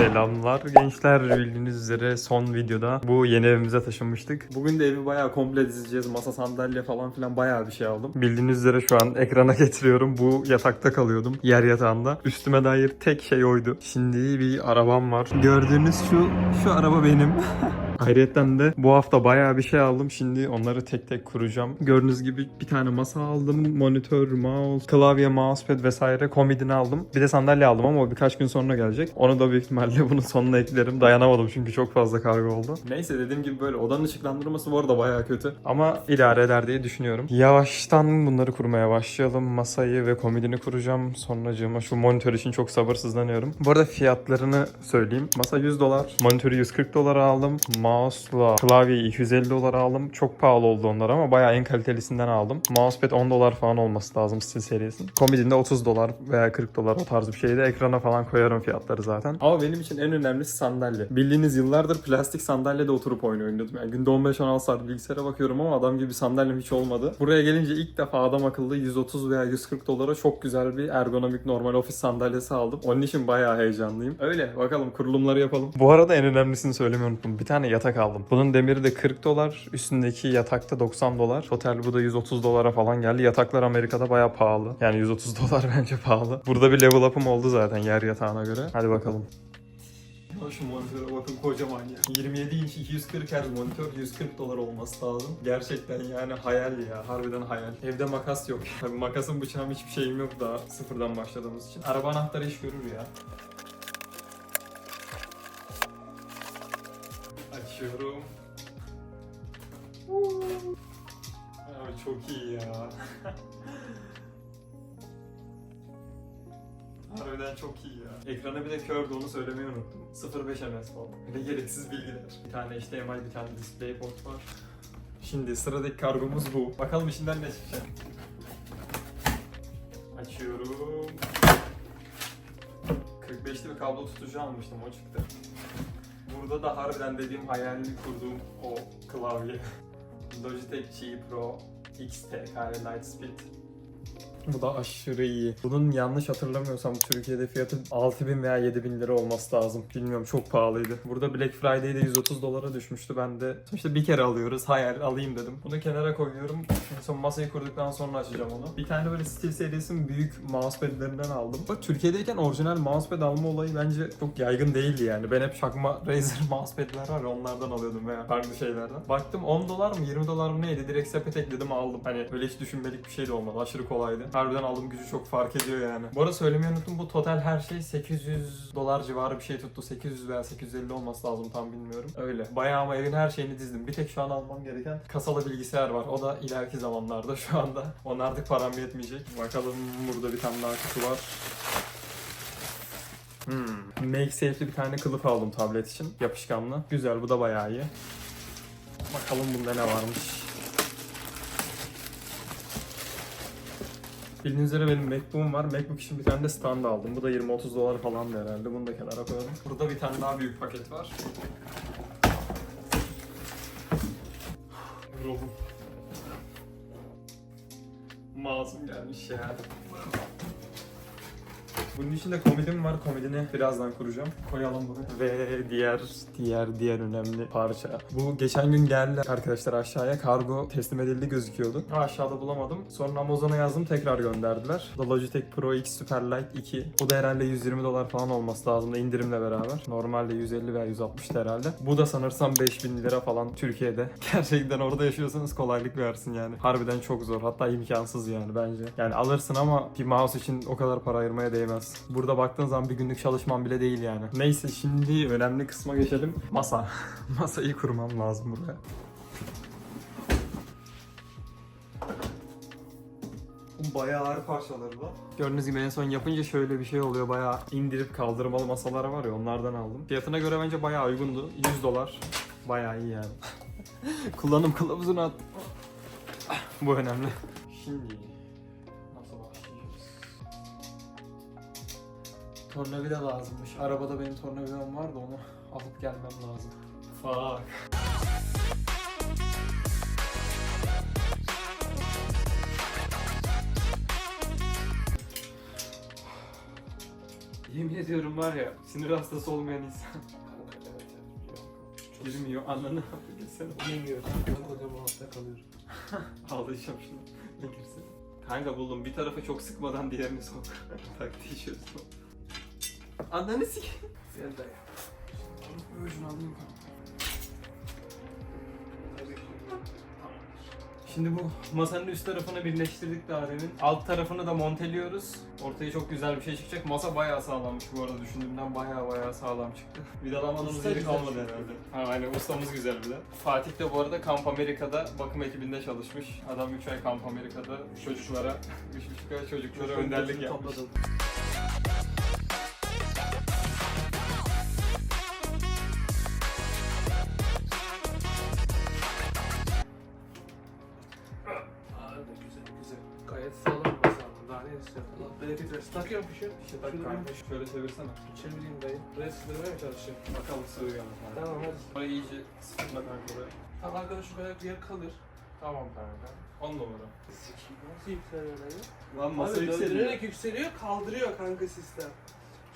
Selamlar gençler bildiğiniz üzere son videoda bu yeni evimize taşınmıştık. Bugün de evi bayağı komple dizeceğiz. Masa sandalye falan filan bayağı bir şey aldım. Bildiğiniz üzere şu an ekrana getiriyorum. Bu yatakta kalıyordum. Yer yatağında. Üstüme dair tek şey oydu. Şimdi bir arabam var. Gördüğünüz şu şu araba benim. Ayrıyeten de bu hafta bayağı bir şey aldım. Şimdi onları tek tek kuracağım. Gördüğünüz gibi bir tane masa aldım. Monitör, mouse, klavye, mousepad vesaire komodini aldım. Bir de sandalye aldım ama o birkaç gün sonra gelecek. Onu da büyük ihtimalle bunun sonuna eklerim. Dayanamadım çünkü çok fazla kargo oldu. Neyse dediğim gibi böyle odanın ışıklandırması bu arada bayağı kötü. Ama idare eder diye düşünüyorum. Yavaştan bunları kurmaya başlayalım. Masayı ve komodini kuracağım. Sonracığıma şu monitör için çok sabırsızlanıyorum. Bu arada fiyatlarını söyleyeyim. Masa 100 dolar. Monitörü 140 dolara aldım. Mouse'la klavyeyi 250 dolara aldım. Çok pahalı oldu onlar ama bayağı en kalitelisinden aldım. Mousepad 10 dolar falan olması lazım Steel serisinin. Komodinde 30 dolar veya 40 dolar o tarz bir şeydi. Ekrana falan koyarım fiyatları zaten. Ama benim için en önemlisi sandalye. Bildiğiniz yıllardır plastik sandalyede oturup oyun oynuyordum. Yani günde 15-16 saat bilgisayara bakıyorum ama adam gibi sandalyem hiç olmadı. Buraya gelince ilk defa adam akıllı 130 veya 140 dolara çok güzel bir ergonomik normal ofis sandalyesi aldım. Onun için bayağı heyecanlıyım. Öyle bakalım kurulumları yapalım. Bu arada en önemlisini söylemeyi unuttum. Bir tane yatak aldım. Bunun demiri de 40 dolar. Üstündeki yatakta 90 dolar. Total bu da 130 dolara falan geldi. Yataklar Amerika'da bayağı pahalı. Yani 130 dolar bence pahalı. Burada bir level up'ım oldu zaten yer yatağına göre. Hadi bakalım. Şu monitöre bakın kocaman ya. 27 inç 240 Hz monitör 140 dolar olması lazım. Gerçekten yani hayal ya. Harbiden hayal. Evde makas yok. Tabii makasın bıçağım hiçbir şeyim yok daha sıfırdan başladığımız için. Araba anahtarı iş görür ya. Açıyorum. Abi çok iyi ya. Harbiden çok iyi ya. Ekrana bir de curved onu söylemeyi unuttum. 0.5 ms falan. De gereksiz bilgiler. Bir tane HDMI, bir tane DisplayPort var. Şimdi sıradaki kargomuz bu. Bakalım içinden ne çıkacak. Açıyorum. 45'li bir kablo tutucu almıştım o çıktı. Burada da harbiden dediğim hayalini kurduğum o klavye. Logitech G Pro XT kare Lightspeed. Bu da aşırı iyi. Bunun yanlış hatırlamıyorsam Türkiye'de fiyatı 6000 veya 7000 lira olması lazım. Bilmiyorum çok pahalıydı. Burada Black Friday'de 130 dolara düşmüştü. Ben de işte bir kere alıyoruz. Hayal alayım dedim. Bunu kenara koyuyorum. En son masayı kurduktan sonra açacağım onu. Bir tane böyle Steel serisinin büyük mousepad'lerinden aldım. Bak Türkiye'deyken orijinal mousepad alma olayı bence çok yaygın değildi yani. Ben hep çakma Razer mousepad'ler var onlardan alıyordum veya farklı şeylerden. Baktım 10 dolar mı 20 dolar mı neydi? Direkt sepet ekledim aldım. Hani öyle hiç düşünmelik bir şey de olmadı. Aşırı kolaydı. Harbiden alım gücü çok fark ediyor yani. Bu arada söylemeyi unuttum. Bu total her şey 800 dolar civarı bir şey tuttu. 800 veya 850 olması lazım tam bilmiyorum. Öyle. Bayağı ama evin her şeyini dizdim. Bir tek şu an almam gereken kasalı bilgisayar var. O da ileriki zamanlarda şu anda. Ona artık param yetmeyecek. Bakalım burada bir tane daha kutu var. Hmm. MakeSafe'li bir tane kılıf aldım tablet için. Yapışkanlı. Güzel bu da bayağı iyi. Bakalım bunda ne varmış. Bildiğiniz üzere benim MacBook'um var. MacBook için bir tane de stand aldım. Bu da 20-30 dolar falan herhalde. Bunu da kenara koyalım. Burada bir tane daha büyük paket var. Yoruldum. Mağazım gelmiş ya. Bunun içinde komedim var. Komedini birazdan kuracağım. Koyalım buraya. Ve diğer diğer diğer önemli parça. Bu geçen gün geldi arkadaşlar aşağıya. Kargo teslim edildi gözüküyordu. Aşağıda bulamadım. Sonra Amazon'a yazdım tekrar gönderdiler. Bu da Logitech Pro X Superlight 2. Bu da herhalde 120 dolar falan olması lazım da indirimle beraber. Normalde 150 veya 160 herhalde. Bu da sanırsam 5000 lira falan Türkiye'de. Gerçekten orada yaşıyorsanız kolaylık versin yani. Harbiden çok zor. Hatta imkansız yani bence. Yani alırsın ama bir mouse için o kadar para ayırmaya değmez. Burada baktığın zaman bir günlük çalışmam bile değil yani. Neyse şimdi önemli kısma geçelim. Masa. Masayı kurmam lazım buraya. Bayağı ağır parçaları var. Gördüğünüz gibi en son yapınca şöyle bir şey oluyor. Bayağı indirip kaldırmalı masalar var ya onlardan aldım. Fiyatına göre bence bayağı uygundu. 100 dolar. Bayağı iyi yani. Kullanım kılavuzunu at. Bu önemli. Şimdi Tornavida lazımmış. Arabada benim tornavidam var da onu alıp gelmem lazım. Fuck. Yemin ediyorum var ya sinir hastası olmayan insan. Girmiyor ananı Gitsene. Bilmiyorum. Ben kocam altta kalıyorum. Ağlayacağım şunu. Ne girsin? Kanka buldum bir tarafı çok sıkmadan diğerini sok. Taktiği çözdüm. Ananı sik. Gel dayı. Şunu alayım. Şimdi bu masanın üst tarafını birleştirdik daha demin. Alt tarafını da monteliyoruz. Ortaya çok güzel bir şey çıkacak. Masa bayağı sağlammış bu arada düşündüğümden bayağı bayağı sağlam çıktı. Vidalamadığımız yeri kalmadı herhalde. Ha aynen ustamız güzel bir de. Fatih de bu arada Kamp Amerika'da bakım ekibinde çalışmış. Adam 3 ay Kamp Amerika'da çocuklara, 3,5 ay çocuklara önderlik yapmış. Topladım. İşte bak kanka şöyle çevirsene. Çevireyim dayı. Buraya sığdırmaya mı çalışacağım? Bakalım sığıyor mu? Tamam hadi. Orayı iyice sıkma kanka buraya. Tamam arkadaş şu kadar yer kalır. Tamam kanka. 10 numara. Sikiyim. Nasıl yükseliyor dayı? Lan masa Abi yükseliyor. döndürerek yükseliyor, kaldırıyor kanka sistem.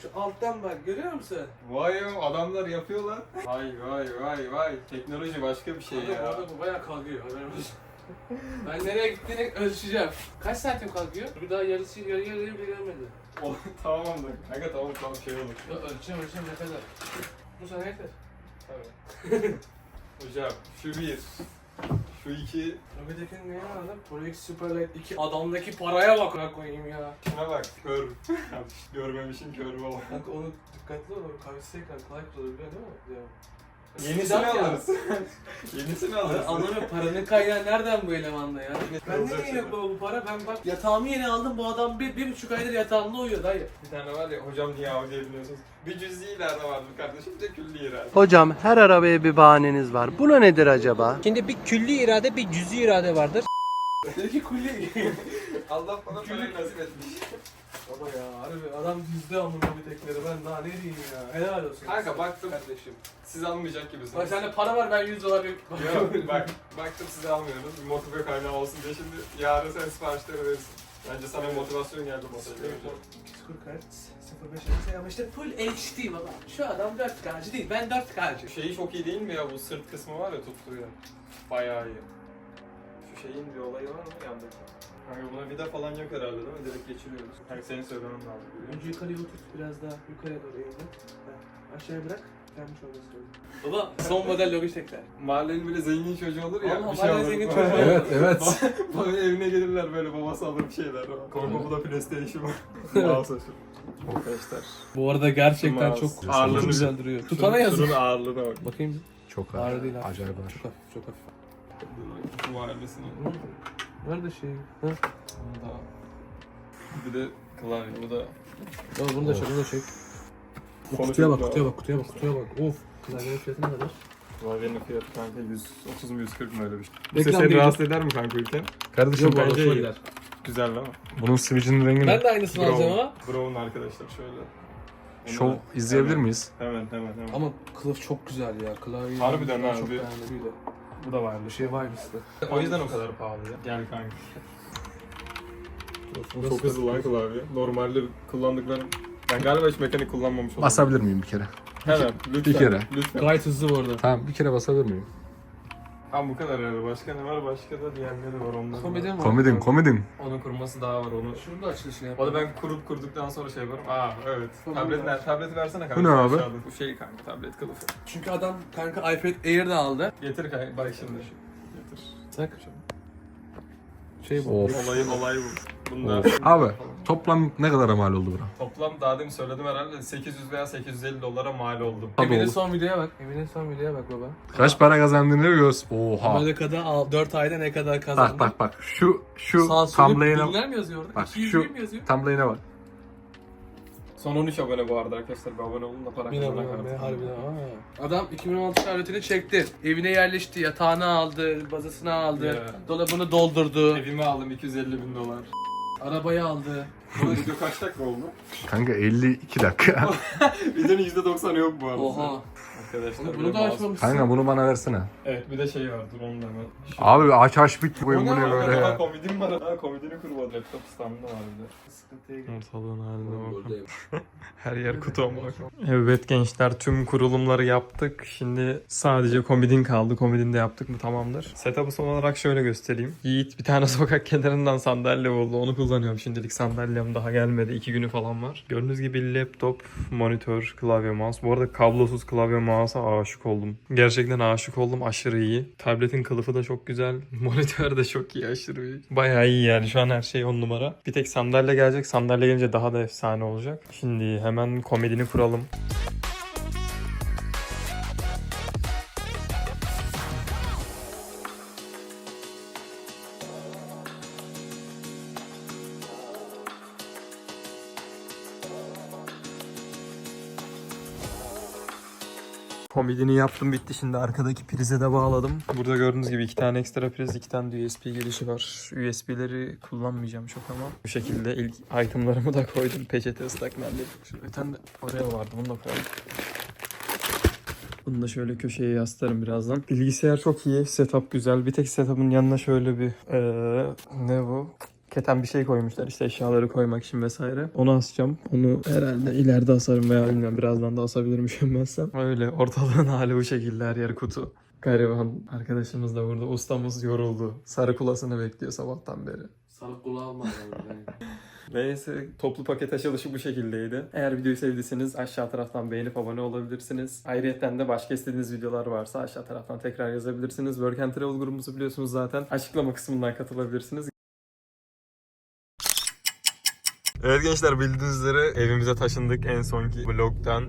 Şu alttan bak, görüyor musun? Vay ya adamlar yapıyorlar. Vay vay vay vay. Teknoloji başka bir şey Abi ya. orada bu bayağı kalkıyor, haberin olsun. ben nereye gittiğini ölçeceğim. Kaç saatim kalkıyor? Bir daha yarısı, yarı yarıya bile gelmedi. O, tamam da. Kanka tamam tamam şey olur. Ya ölçeceğim, ölçeceğim ne kadar? Bu sana yeter. Tabii. Hocam şu bir. Şu iki. Öbürtekini neye alalım? Proyek Superlight 2. Adamdaki paraya bak lan koyayım ya. Şuna bak. Kör. Görmemişim kör baba. Kanka onu dikkatli ol, kavisteyken kolay kurulur biliyor değil mi? Ya. Yenisini Silah ya. alırız. Yenisini alırız. anlamıyorum paranın kaynağı nereden bu elemanda ya? Ben şey. yok baba bu para? Ben bak yatağımı yeni aldım bu adam bir, bir buçuk aydır yatağımda uyuyor dayı. Bir tane var ya hocam niye av diyebiliyorsunuz. Bir cüz'i irade vardır kardeşim bir de külli irade. Hocam her arabaya bir bahaneniz var. Buna nedir acaba? Şimdi bir külli irade bir cüzi irade vardır. Dedi kulli. Allah bana parayı nasip etmiş. Baba ya harbi adam düzdü amına bir tekleri ben daha ne diyeyim ya. Helal olsun. Kanka baktım kardeşim. siz almayacak gibisiniz. Bak sende para var ben 100 dolar yok. Yok bak baktım size almıyoruz. Bir motive kaynağı olsun diye şimdi yarın sen siparişleri verirsin. Bence sana motivasyon geldi masaya görünce. 240 Hz 05 Hz ama işte full HD baba. Şu adam 4K'cı değil ben 4K'cı. Şeyi çok iyi değil mi ya bu sırt kısmı var ya tuttuğu ya. Bayağı iyi. Şu şeyin bir olayı var mı yandaki? Kanka buna vida falan yok herhalde değil mi? Direkt geçiriyoruz. Kanka senin söylemen lazım. Önce yukarıya oturt biraz daha yukarıya doğru eğildir. Ha, Aşağıya bırak. Gelmiş olması lazım. Baba son model Logitech'ler. Mahallenin böyle zengin çocuğu olur ya. Allah, bir şey alır. zengin çocuğu olur. evet evet. Bana evine gelirler böyle babası alır bir şeyler. Korku bu da PlayStation var. Mouse açıyor. Arkadaşlar. Bu arada gerçekten Mouse. çok Ağırlığını çok güzel duruyor. Tutana yazık. Şunun ağırlığına bak. Bakayım. Çok Ağır değil abi. Acayip ağır. Çok hafif, çok hafif. Bu ailesini. Nerede şey? Ha? Bunu da. Bir de klavye bu da. Baba bunu da çek, bunu da çek. Konuşup Kutuya bak, kutuya bak, kutuya bak, kutuya bak. Of. Klavyenin fiyatı ne kadar? Klavyenin fiyatı kanka 130 mu 140 mı öyle bir şey. Bu Reklam ses seni değil. rahatsız eder mi kanka ülken? Kardeşim Yok, bence bence iyi. gider. Güzel mi? bunun switch'in rengi Ben ne? de aynısını alacağım ama. Brown arkadaşlar şöyle. Onu Şov da- izleyebilir hemen- miyiz? Hemen hemen hemen. Ama kılıf çok güzel ya. Klavye. Harbiden Ben ha, Çok bir- beğendim. Bir de. Bu da var. Bir şey var bizde. O yüzden o kadar pahalı ya. Gel kanka. Nasıl Çok hızlı lan klavye. Normalde kullandıklarım... Ben galiba hiç mekanik kullanmamış oldum. Basabilir miyim bir kere? Hemen lütfen. Bir kere. Lütfen. Gayet hızlı bu arada. Tamam bir kere basabilir miyim? Tamam bu kadar herhalde. Başka ne var? Başka da diğerleri var onların. Komedi mi var? Komedin komedin. Onun kurması daha var onu. Şunu da açılışını O yapalım. da ben kurup kurduktan sonra şey yaparım. Aa evet. Tamam, Tablet ver, tableti versene kanka. Bu ne abi? Aşağıda. Bu şey kanka tablet kılıfı. Çünkü adam kanka iPad Air de aldı. Getir kanka bak şimdi. Getir. Bak. Şey bu. Of. Olayı olay bu. Bunlar. Of. Abi toplam ne kadar mal oldu bura? Toplam daha demin söyledim herhalde 800 veya 850 dolara mal oldu. Tabii Emin'in olur. son videoya bak. Emin'in son videoya bak baba. Kaç para kazandığını göz. Oha. Amerika'da 4 ayda ne kadar kazandı? Bak bak bak şu şu Sansürlü thumbnail'e bilgiler mi yazıyor orada? Bak, 200 şu- mi yazıyor? thumbnail'e bak. Son 13 abone bu arada arkadaşlar. Bir abone olun da para Bin abone harbiden aa. Adam 2016 şarjörünü çekti. Evine yerleşti, yatağını aldı, bazasını aldı, Ya. dolabını doldurdu, Evimi aldım 250 bin dolar. Arabayı aldı. Bu video kaç dakika oldu? Kanka 52 dakika. Videonun %90'ı yok bu arada. Oha. Arkadaşlar Bunu, da mouse- açmamışsın. Kanka bunu bana versene. Evet bir de şey var dur onu da hemen. Şu- Abi aç aç bit bu bu ne böyle ya. Komedim var. Ha komedini kurmadı. Laptop standı var bir de. Sıkıntıya gir. Ortalığın haline bakın. Buradayım. Her yer kutu koyayım. Evet gençler tüm kurulumları yaptık. Şimdi sadece komedin kaldı. Komedin de yaptık mı tamamdır. Setup'ı son olarak şöyle göstereyim. Yiğit bir tane sokak kenarından sandalye buldu. Onu kullanıyorum şimdilik. Sandalyem daha gelmedi. 2 günü falan var. Gördüğünüz gibi laptop, monitör, klavye, mouse. Bu arada kablosuz klavye mouse'a aşık oldum. Gerçekten aşık oldum. Aşırı iyi. Tabletin kılıfı da çok güzel. Monitör de çok iyi. Aşırı iyi. Bayağı iyi yani. Şu an her şey on numara. Bir tek sandalye gelecek. Sandalye gelince daha da efsane olacak. Şimdi hemen komedini kuralım. Komedini yaptım bitti şimdi arkadaki prize de bağladım. Burada gördüğünüz gibi iki tane ekstra priz, iki tane USB girişi var. USB'leri kullanmayacağım çok ama. Bu şekilde ilk itemlarımı da koydum. Peçete ıslak mendil. Şu bir tane de oraya vardı bunu da koydum. Bunu da şöyle köşeye yaslarım birazdan. Bilgisayar çok iyi. Setup güzel. Bir tek setup'ın yanına şöyle bir eee, ne bu? Keten bir şey koymuşlar işte eşyaları koymak için vesaire. Onu asacağım. Onu herhalde ileride asarım veya bilmiyorum birazdan da asabilirim üşenmezsem. Öyle ortalığın hali bu şekilde her yer kutu. Gariban arkadaşımız da burada. Ustamız yoruldu. Sarı kulasını bekliyor sabahtan beri. Sarı kulağı alma. Neyse toplu paket açılışı bu şekildeydi. Eğer videoyu sevdiyseniz aşağı taraftan beğenip abone olabilirsiniz. Ayrıca de başka istediğiniz videolar varsa aşağı taraftan tekrar yazabilirsiniz. Work and Travel grubumuzu biliyorsunuz zaten. Açıklama kısmından katılabilirsiniz. Evet gençler bildiğiniz üzere evimize taşındık en sonki vlogtan.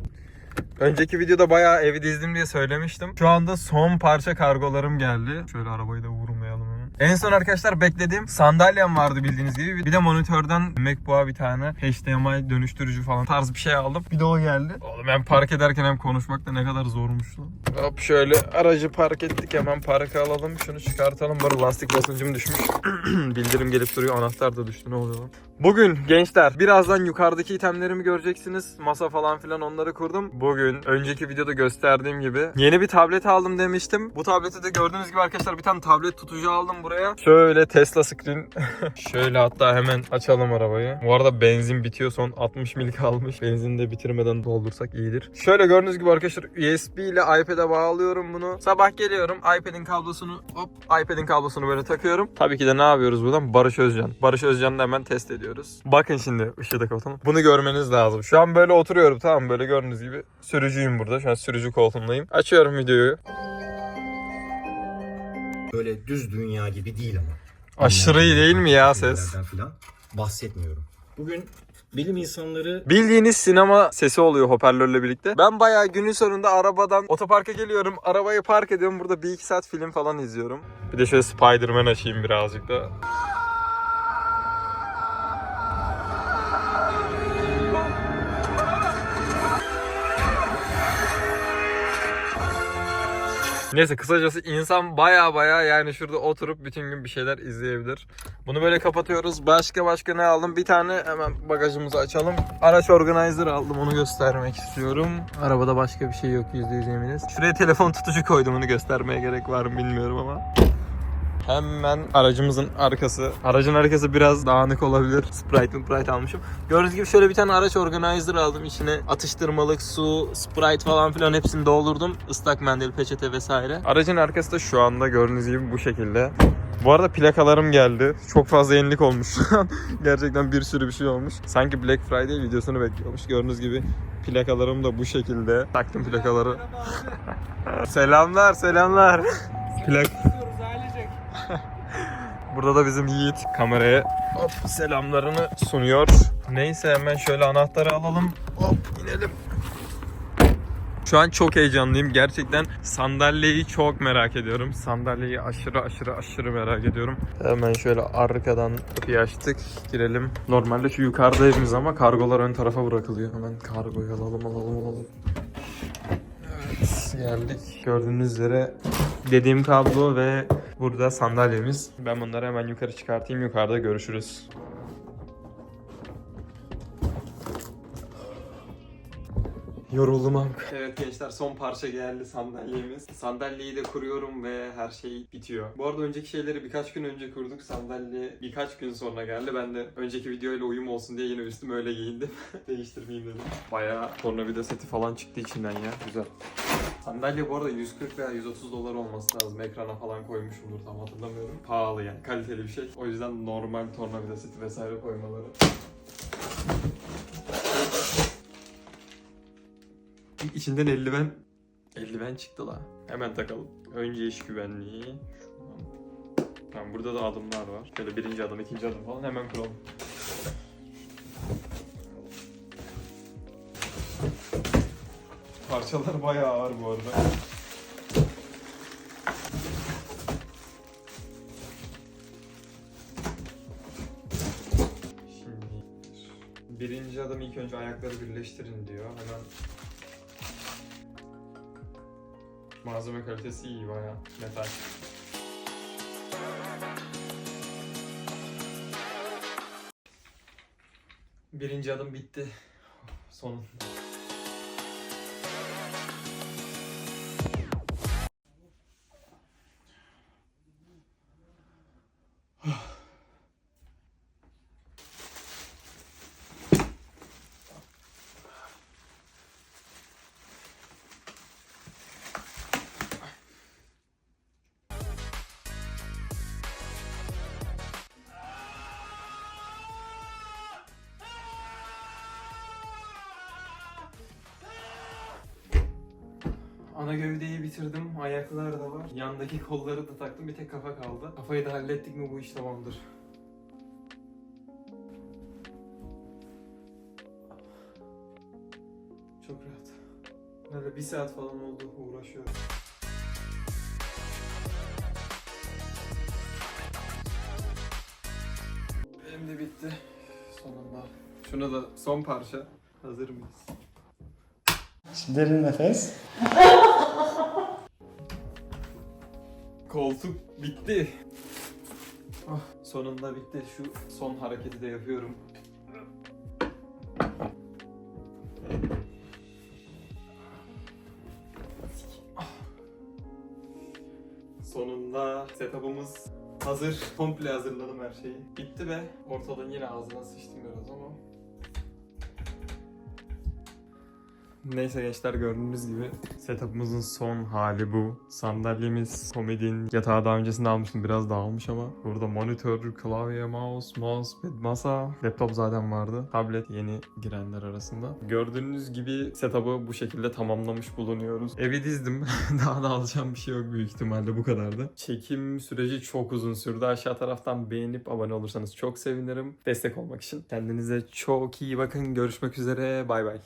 Önceki videoda bayağı evi dizdim diye söylemiştim. Şu anda son parça kargolarım geldi. Şöyle arabayı da vurmayalım hemen. En son arkadaşlar beklediğim sandalyem vardı bildiğiniz gibi. Bir de monitörden MacBook'a bir tane HDMI dönüştürücü falan tarz bir şey aldım. Bir de o geldi. Oğlum hem park ederken hem konuşmak da ne kadar zormuş lan. Hop şöyle aracı park ettik hemen parka alalım. Şunu çıkartalım. Arada lastik basıncım düşmüş. Bildirim gelip duruyor. Anahtar da düştü. Ne oluyor lan? Bugün gençler birazdan yukarıdaki itemlerimi göreceksiniz. Masa falan filan onları kurdum. Bugün önceki videoda gösterdiğim gibi yeni bir tablet aldım demiştim. Bu tableti de gördüğünüz gibi arkadaşlar bir tane tablet tutucu aldım buraya. Şöyle Tesla screen. Şöyle hatta hemen açalım arabayı. Bu arada benzin bitiyor son 60 mil kalmış. Benzini de bitirmeden doldursak iyidir. Şöyle gördüğünüz gibi arkadaşlar USB ile iPad'e bağlıyorum bunu. Sabah geliyorum iPad'in kablosunu hop iPad'in kablosunu böyle takıyorum. Tabii ki de ne yapıyoruz buradan? Barış Özcan. Barış Özcan'ı hemen test ediyoruz. Bakın şimdi ışığı da kapatalım. Bunu görmeniz lazım. Şu an böyle oturuyorum tamam böyle gördüğünüz gibi. Sürücüyüm burada. Şu an sürücü koltuğundayım. Açıyorum videoyu. Böyle düz dünya gibi değil ama. Aşırı iyi değil mi ya ses? Falan bahsetmiyorum. Bugün bilim insanları Bildiğiniz sinema sesi oluyor hoparlörle birlikte. Ben bayağı günün sonunda arabadan otoparka geliyorum. Arabayı park ediyorum. Burada bir iki saat film falan izliyorum. Bir de şöyle Spider-Man açayım birazcık da. Neyse kısacası insan baya baya yani şurada oturup bütün gün bir şeyler izleyebilir. Bunu böyle kapatıyoruz. Başka başka ne aldım? Bir tane hemen bagajımızı açalım. Araç organizer aldım onu göstermek istiyorum. Arabada başka bir şey yok %100 eminiz. Şuraya telefon tutucu koydum onu göstermeye gerek var mı bilmiyorum ama. Hemen aracımızın arkası. Aracın arkası biraz dağınık olabilir. Sprite Sprite almışım. Gördüğünüz gibi şöyle bir tane araç organizer aldım. İçine atıştırmalık, su, Sprite falan filan hepsini doldurdum. Islak mendil, peçete vesaire. Aracın arkası da şu anda gördüğünüz gibi bu şekilde. Bu arada plakalarım geldi. Çok fazla yenilik olmuş. Gerçekten bir sürü bir şey olmuş. Sanki Black Friday videosunu bekliyormuş. Gördüğünüz gibi plakalarım da bu şekilde. Taktım plakaları. selamlar, selamlar. Plak Burada da bizim Yiğit kameraya hop selamlarını sunuyor. Neyse hemen şöyle anahtarı alalım. Hop inelim. Şu an çok heyecanlıyım. Gerçekten sandalyeyi çok merak ediyorum. Sandalyeyi aşırı aşırı aşırı merak ediyorum. Hemen şöyle arkadan kapıyı açtık. Girelim. Normalde şu yukarıda evimiz ama kargolar ön tarafa bırakılıyor. Hemen kargoyu alalım alalım alalım. Evet geldik. Gördüğünüz üzere dediğim kablo ve burada sandalyemiz. Ben bunları hemen yukarı çıkartayım. Yukarıda görüşürüz. Yoruldum am. Evet gençler son parça geldi sandalyemiz. Sandalyeyi de kuruyorum ve her şey bitiyor. Bu arada önceki şeyleri birkaç gün önce kurduk. Sandalye birkaç gün sonra geldi. Ben de önceki videoyla uyum olsun diye yine üstümü öyle giyindim. Değiştirmeyeyim dedim. Bayağı tornavida seti falan çıktı içinden ya. Güzel. Sandalye bu arada 140 veya 130 dolar olması lazım. Ekrana falan koymuşumdur tam hatırlamıyorum. Pahalı yani kaliteli bir şey. O yüzden normal tornavida seti vesaire koymaları. İçinden eldiven eldiven çıktı la. Hemen takalım. Önce iş güvenliği. Tamam burada da adımlar var. Şöyle birinci adım, ikinci adım falan hemen kuralım. Parçalar bayağı ağır bu arada. Şimdi birinci adım ilk önce ayakları birleştirin diyor. Hemen malzeme kalitesi iyi bayağı metal. Birinci adım bitti. Sonunda. Ana gövdeyi bitirdim. Ayaklar da var. Yandaki kolları da taktım. Bir tek kafa kaldı. Kafayı da hallettik mi bu iş tamamdır. Çok rahat. Böyle bir saat falan oldu uğraşıyorum. Benim de bitti. Sonunda. Şuna da son parça. Hazır mıyız? Derin nefes. Koltuk bitti. Ah, sonunda bitti. Şu son hareketi de yapıyorum. Ah. Sonunda setup'ımız hazır. Komple hazırladım her şeyi. Bitti be. Ortadan yine ağzına sıçtım biraz Neyse gençler gördüğünüz gibi setup'ımızın son hali bu. Sandalyemiz, komedin yatağı daha öncesinde almıştım biraz dağılmış ama burada monitör, klavye, mouse, mousepad, masa, laptop zaten vardı. Tablet yeni girenler arasında. Gördüğünüz gibi setup'ı bu şekilde tamamlamış bulunuyoruz. Evi dizdim. daha da alacağım bir şey yok büyük ihtimalle bu kadardı. Çekim süreci çok uzun sürdü. Aşağı taraftan beğenip abone olursanız çok sevinirim. Destek olmak için. Kendinize çok iyi bakın. Görüşmek üzere. Bay bay.